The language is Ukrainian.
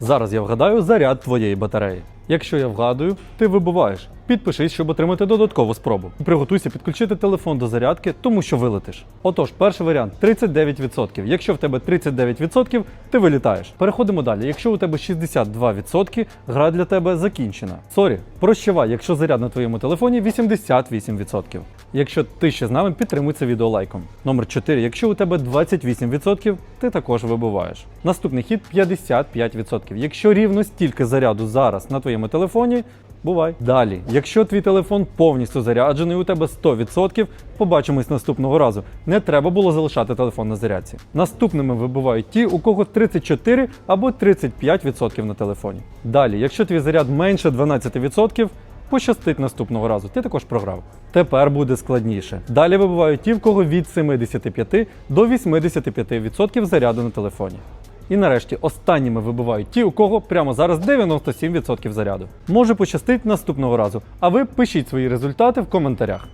Зараз я вгадаю заряд твоєї батареї. Якщо я вгадую, ти вибуваєш. Підпишись, щоб отримати додаткову спробу. Приготуйся підключити телефон до зарядки, тому що вилетиш. Отож, перший варіант 39%. Якщо в тебе 39%, ти вилітаєш. Переходимо далі. Якщо у тебе 62%, гра для тебе закінчена. Сорі, прощавай, якщо заряд на твоєму телефоні 88%. Якщо ти ще з нами, підтримуй це відео лайком. Номер 4. Якщо у тебе 28%, ти також вибуваєш. Наступний хід 55%. Якщо рівно стільки заряду зараз на твоєму телефоні, бувай. Далі, якщо твій телефон повністю заряджений, у тебе 100%, побачимось наступного разу. Не треба було залишати телефон на зарядці. Наступними вибувають ті, у кого 34 або 35% на телефоні. Далі, якщо твій заряд менше 12%, пощастить наступного разу, ти також програв. Тепер буде складніше. Далі вибувають ті, в кого від 75 до 85% заряду на телефоні. І нарешті останніми вибивають ті, у кого прямо зараз 97% заряду. Може пощастить наступного разу. А ви пишіть свої результати в коментарях.